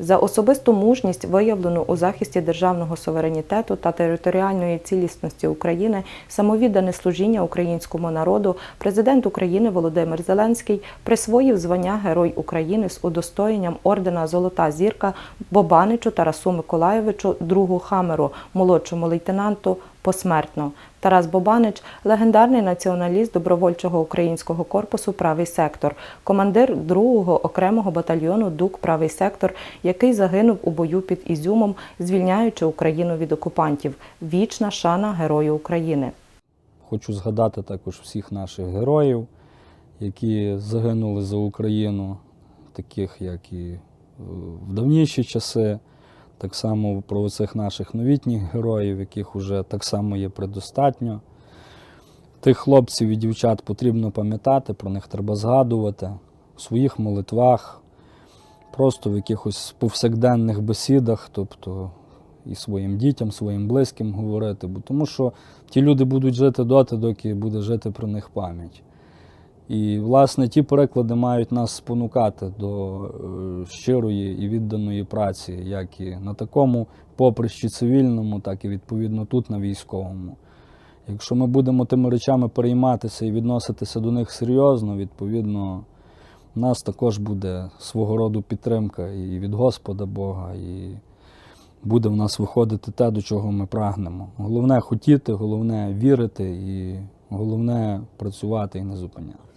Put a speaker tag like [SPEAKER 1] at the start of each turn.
[SPEAKER 1] За особисту мужність, виявлену у захисті державного суверенітету та територіальної цілісності України, самовіддане служіння українському народу, президент України Володимир Зеленський присвоїв звання Герой України з удостоєнням ордена Золота зірка Бобаничу Тарасу Миколаєвичу, другу хамеру, молодшому лейтенанту посмертно. Тарас Бобанич легендарний націоналіст добровольчого українського корпусу Правий сектор, командир 2-го окремого батальйону ДУК Правий сектор, який загинув у бою під Ізюмом, звільняючи Україну від окупантів. Вічна шана Герою України.
[SPEAKER 2] Хочу згадати також всіх наших героїв, які загинули за Україну, таких як і е, в давніші часи, так само про цих наших новітніх героїв, яких вже так само є предостатньо. Тих хлопців і дівчат потрібно пам'ятати, про них треба згадувати в своїх молитвах, просто в якихось повсякденних бесідах, тобто і своїм дітям, своїм близьким говорити, бо тому що ті люди будуть жити доти, доки буде жити про них пам'ять. І, власне, ті переклади мають нас спонукати до е, щирої і відданої праці, як і на такому поприщі цивільному, так і відповідно тут на військовому. Якщо ми будемо тими речами перейматися і відноситися до них серйозно, відповідно, у нас також буде свого роду підтримка і від Господа Бога, і буде в нас виходити те, до чого ми прагнемо. Головне хотіти, головне вірити і головне працювати і не зупинятися.